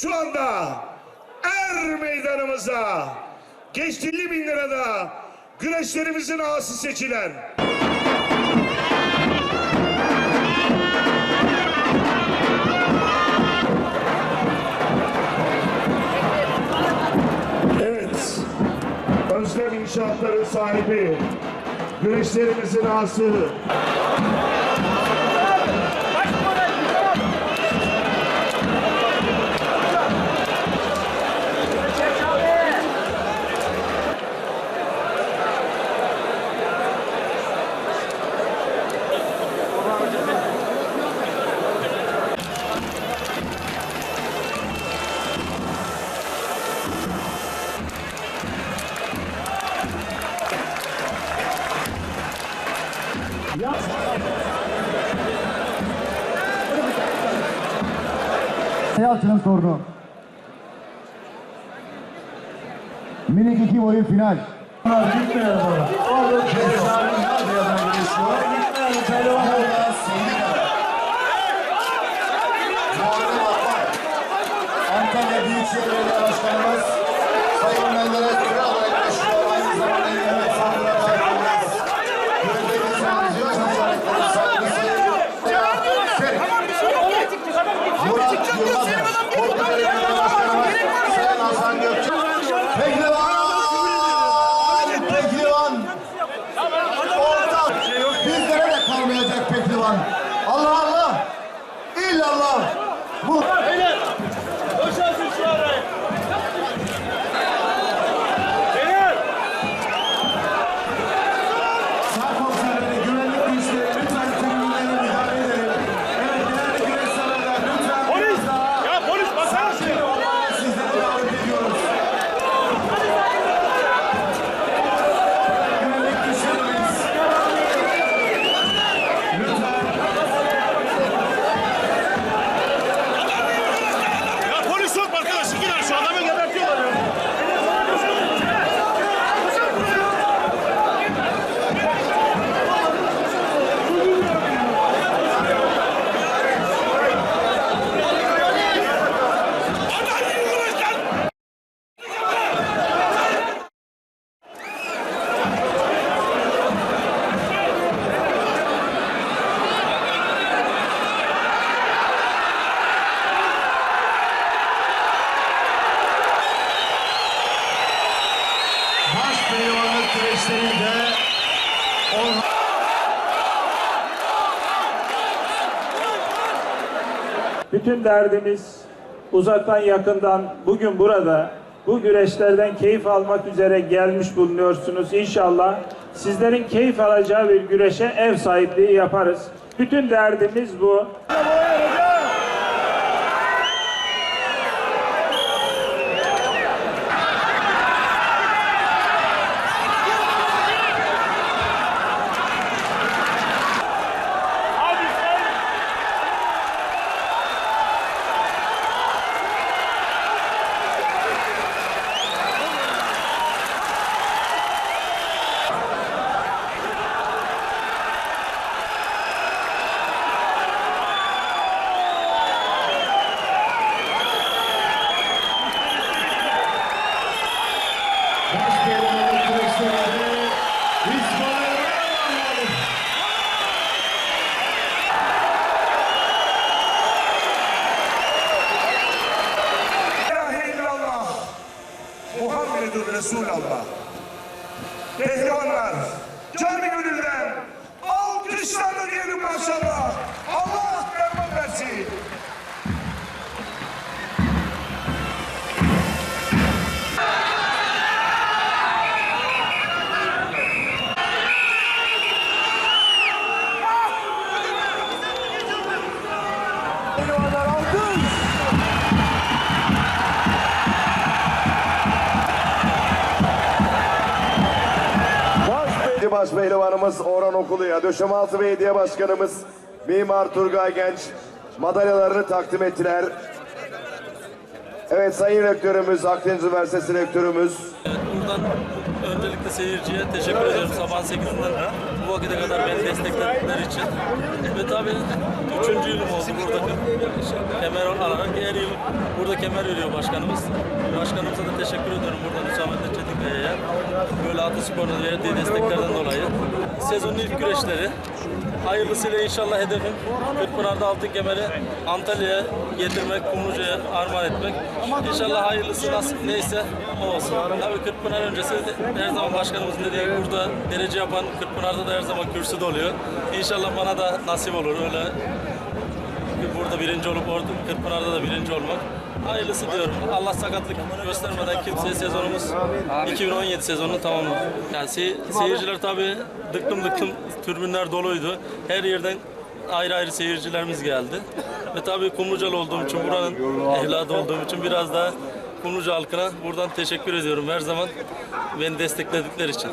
şu anda er meydanımıza geçti bin lirada güreşlerimizin ağası seçilen Evet. Özlem İnşaatları sahibi güreşlerimizin ağası Yalçın'ın sorunu. Minik iki boyu final. Gitmeyelim pehlivan. Allah Allah! Bütün derdimiz uzaktan yakından bugün burada bu güreşlerden keyif almak üzere gelmiş bulunuyorsunuz. İnşallah sizlerin keyif alacağı bir güreşe ev sahipliği yaparız. Bütün derdimiz bu. Muhammedun Resulallah. Pehlivanlar canı gönülden alkışlarla diyelim maşallah. Allah derman versin. Baş pehlivanımız Orhan Okulu'ya, Döşemaltı Belediye Başkanımız Mimar Turgay Genç madalyalarını takdim ettiler. Evet Sayın Rektörümüz, Akdeniz Üniversitesi Rektörümüz Buradan öncelikle seyirciye teşekkür ediyorum sabah 8'inden. bu vakite kadar beni destekledikleri için. Ve tabii üçüncü yılım oldu burada. Kemer alarak her yıl burada kemer veriyor başkanımız. Başkanımıza da teşekkür ediyorum buradan Hüsamettin Çetinkaya'ya. Böyle atı sporuna verdiği desteklerden dolayı. Sezonun ilk güreşleri. Hayırlısıyla inşallah hedefim Kırkpınar'da altın kemeri Antalya'ya getirmek, Kumluca'ya armağan etmek. İnşallah hayırlısı nasip neyse o olsun. Tabii Kırkpınar öncesi de her zaman başkanımızın dediği burada derece yapan Kırkpınar'da da her zaman kürsüde oluyor. İnşallah bana da nasip olur öyle burada birinci olup orada Kırkpınar'da da birinci olmak. Hayırlısı diyorum. Allah sakatlık göstermeden kimseye sezonumuz 2017 sezonunu tamamladı. Yani se- seyirciler tabii dıklım dıklım türbünler doluydu. Her yerden ayrı ayrı seyircilerimiz geldi. Ve tabii Kumlucalı olduğum için, buranın evladı olduğum için biraz daha Kumluca halkına buradan teşekkür ediyorum her zaman beni destekledikleri için.